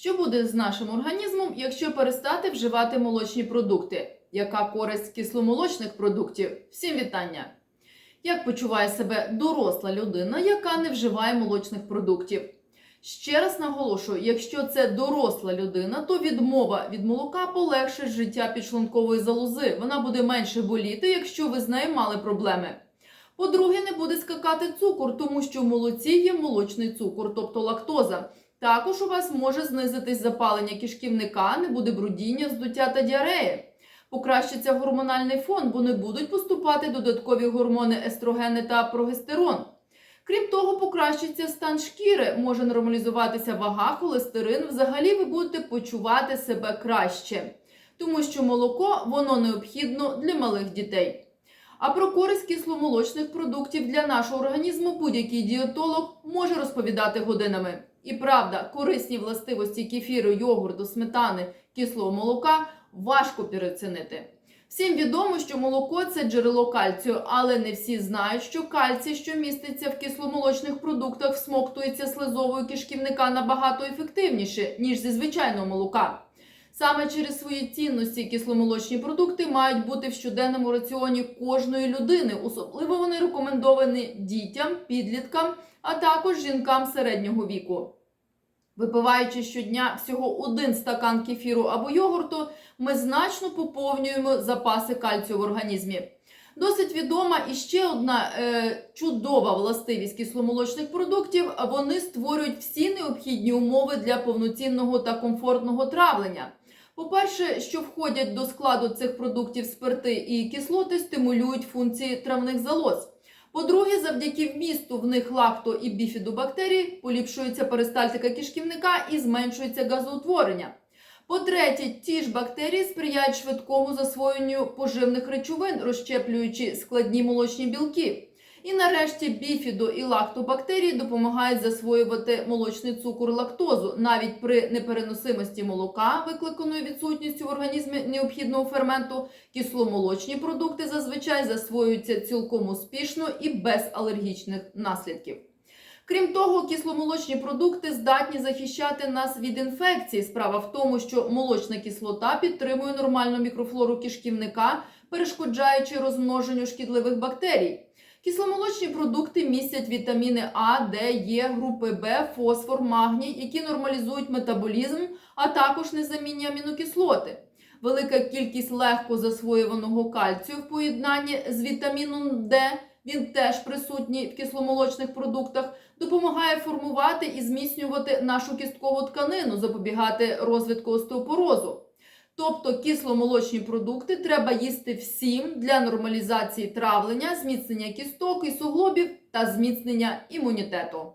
Що буде з нашим організмом, якщо перестати вживати молочні продукти? Яка користь кисломолочних продуктів? Всім вітання! Як почуває себе доросла людина, яка не вживає молочних продуктів? Ще раз наголошую: якщо це доросла людина, то відмова від молока полегшить життя підшлункової залози. Вона буде менше боліти, якщо ви з нею мали проблеми. По-друге, не буде скакати цукор, тому що в молоці є молочний цукор, тобто лактоза. Також у вас може знизитись запалення кишківника, не буде брудіння, вздуття та діареї. Покращиться гормональний фон, бо не будуть поступати додаткові гормони естрогени та прогестерон. Крім того, покращиться стан шкіри, може нормалізуватися вага, холестерин. Взагалі ви будете почувати себе краще, тому що молоко воно необхідно для малих дітей. А про користь кисломолочних продуктів для нашого організму будь-який дієтолог може розповідати годинами. І правда, корисні властивості кефіру, йогурту, сметани, кислого молока важко переоцінити. Всім відомо, що молоко це джерело кальцію, але не всі знають, що кальцій, що міститься в кисломолочних продуктах, всмоктується слизовою кишківника набагато ефективніше, ніж зі звичайного молока. Саме через свої цінності кисломолочні продукти мають бути в щоденному раціоні кожної людини. Особливо вони рекомендовані дітям, підліткам, а також жінкам середнього віку. Випиваючи щодня всього один стакан кефіру або йогурту, ми значно поповнюємо запаси кальцію в організмі. Досить відома і ще одна е, чудова властивість кисломолочних продуктів. Вони створюють всі необхідні умови для повноцінного та комфортного травлення. По-перше, що входять до складу цих продуктів спирти і кислоти, стимулюють функції травних залоз. По-друге, завдяки вмісту в них лакто і біфідобактерій поліпшується перистальтика кишківника і зменшується газоутворення. По-третє, ті ж бактерії сприяють швидкому засвоєнню поживних речовин, розщеплюючи складні молочні білки. І нарешті біфідо і лактобактерії допомагають засвоювати молочний цукор лактозу навіть при непереносимості молока, викликаної відсутністю в організмі необхідного ферменту. Кисломолочні продукти зазвичай засвоюються цілком успішно і без алергічних наслідків. Крім того, кисломолочні продукти здатні захищати нас від інфекцій. Справа в тому, що молочна кислота підтримує нормальну мікрофлору кишківника, перешкоджаючи розмноженню шкідливих бактерій. Кисломолочні продукти містять вітаміни А, Д, Е, групи Б, фосфор, магній, які нормалізують метаболізм, а також незамінні амінокислоти. Велика кількість легко засвоюваного кальцію в поєднанні з вітаміном Д, він теж присутній в кисломолочних продуктах, допомагає формувати і зміцнювати нашу кісткову тканину, запобігати розвитку остеопорозу. Тобто кисломолочні продукти треба їсти всім для нормалізації травлення, зміцнення кісток і суглобів та зміцнення імунітету.